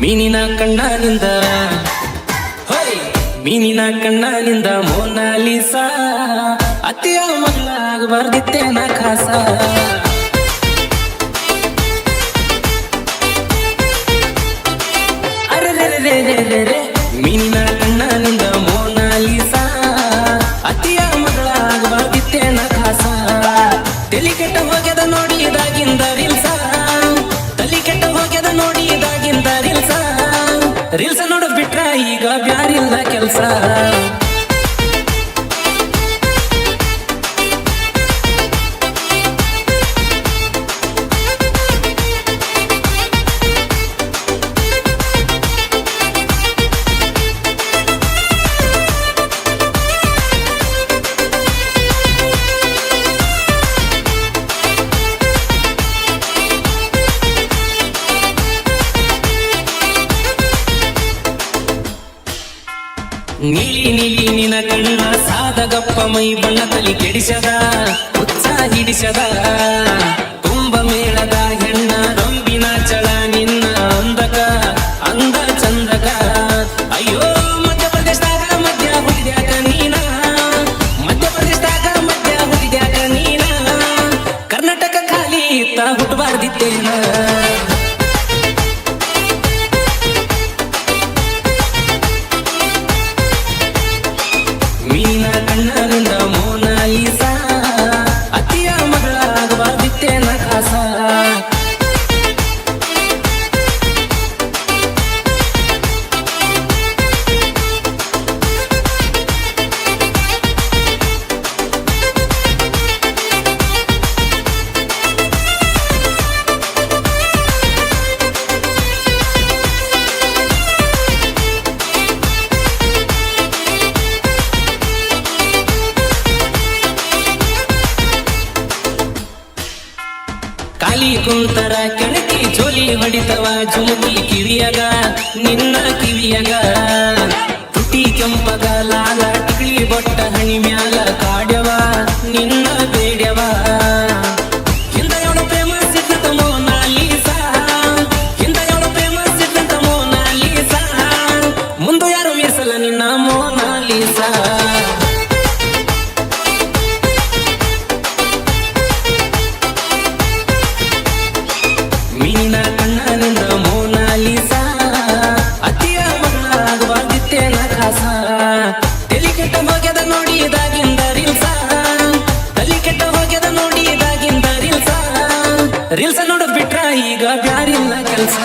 ಮೀನಿನ ಕಣ್ಣನಿಂದ. ಮೀನಿನ ಕಣ್ಣನಿಂದ ಮೋನಾಲಿಸ ಅತಿಯ ಮಗಳಾಗಬಾರ್ದಿತ್ತೇನ ಖಾಸ. ಅರೆರೆರೆರೆರೆರೆ, ಮೀನಿನ ಕಣ್ಣನಿಂದ ಮೋನಾಲಿಸ ಅತಿಯ ಮಗಳಾಗಬಾರ್ದಿತ್ತೇನ ಖಾಸ. ತಲಿ ಕೆಟ್ಟ ಹೋಗ್ಯದ ನೋಡಿದಾಗಿಂದ ರಿಲ್ಸ. ತಲಿ ಕೆಟ್ಟ ಹೋಗ್ಯದ ನೋಡಿದಾಗಿಂದ ರೀಲ್ಸ. ರೀಲ್ಸ ನೋಡೋದ್ ಬಿಟ್ರ ಈಗ ಬ್ಯಾರಿಲ್ಲ ಕೆಲ್ಸ. ನೀಲಿ ನೀಲಿ ನಿನ ಕಣ್ಣ ಸಾದಗಪ್ಪ ಮೈ ಬಣ್ಣದಲ್ಲಿ ಕೆಡಿಸದ ಉತ್ಸಾಹ ಹಿಡಿಸದ. na na na na na na na na na na ಕಾಲಿ ಕುಂತರ ಕೆಣಕಿ ಜೋಲಿ ಹೊಡಿತವ ಜುಮುಕಿ ಕಿವಿಯಗ, ನಿನ್ನ ಕಿವಿಯಗ. ತುಟಿ ಕೆಂಪಗ ಲಾಲ ತಿಳಿ ಬೊಟ್ಟ ಹಣಿ ಮ್ಯಾಲ ಕಾಡ್ಯವ, ನಿನ್ನ ಬೇಡ್ಯವ. ಮುಂದೆ ಯಾರು ಮೀಸಲ ನಿನ್ನ ಮೋನಾಲಿಸಾ ರೀಲ್ಸ ನೋಡ್ ಬಿಟ್ರ ಈಗ ಬ್ಯಾರಿಲ್ಲ ಕೆಲ್ಸ?